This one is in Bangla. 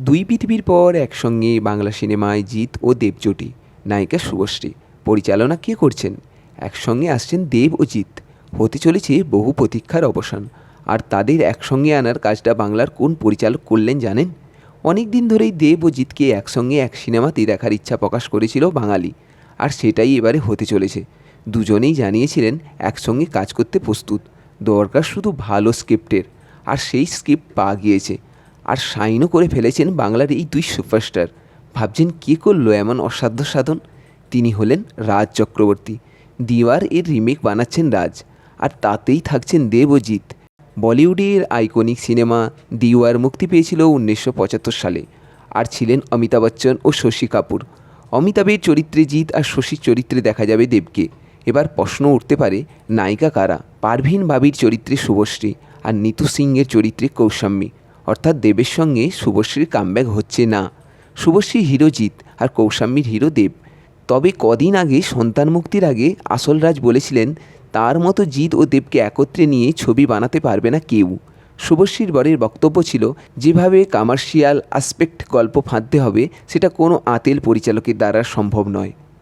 দুই পৃথিবীর পর একসঙ্গে বাংলা সিনেমায় জিৎ ও দেব জুটি নায়িকা শুভশ্রী, পরিচালনা কে করছেন? একসঙ্গে আসছেন দেব ও জিৎ। হতে চলেছে বহু প্রতীক্ষার অবসান। আর তাদের একসঙ্গে আনার কাজটা বাংলার কোন পরিচালক করলেন জানেন? অনেক দিন ধরেই দেব ও জিৎকে একসঙ্গে এক সিনেমাতে দেখার ইচ্ছা প্রকাশ করেছিল বাঙালি। আর সেটাই এবারে হতে চলেছে। দুজনেই জানিয়েছিলেন একসঙ্গে কাজ করতে প্রস্তুত। দরকার শুধু ভালো স্ক্রিপ্টের। আর সেই স্ক্রিপ্ট পাওয়া গিয়েছে। আর সাইনও করে ফেলেছেন বাংলার এই দুই সুপারস্টার। ভাবছেন কে করল এমন অসাধ্য সাধন? তিনি হলেন রাজ চক্রবর্তী। দিওয়ার এর রিমেক বানাচ্ছেন রাজ। আর তাতেই থাকছেন দেব ও বলিউডের আইকনিক সিনেমা দিওয়ার মুক্তি পেয়েছিল উনিশশো পঁচাত্তর সালে। আর ছিলেন অমিতাভ বচ্চন ও শশী কাপুর। অমিতাভের চরিত্রে জিৎ আর শশীর চরিত্রে দেখা যাবে দেবকে। এবার প্রশ্ন উঠতে পারে, নায়িকা কারা? পারভীন বাবির চরিত্রে শুভশ্রী আর নিতু সিংয়ের চরিত্রে কৌশাম্বী। অর্থাৎ দেবের সঙ্গে শুভশ্রীর কামব্যাক হচ্ছে না। শুভশ্রী হিরোজিৎ আর কৌশাম্বীর হিরো দেব। তবে কদিন আগে সন্তান মুক্তির আগে আসল রাজ বলেছিলেন, তার মতো জিৎ ও দেবকে একত্রে নিয়ে ছবি বানাতে পারবে না কেউ। শুভশ্রীর বরের বক্তব্য ছিল, যেভাবে কমার্শিয়াল আসপেক্ট গল্প ফাঁদতে হবে, সেটা কোনো আতেল পরিচালকের দ্বারা সম্ভব নয়।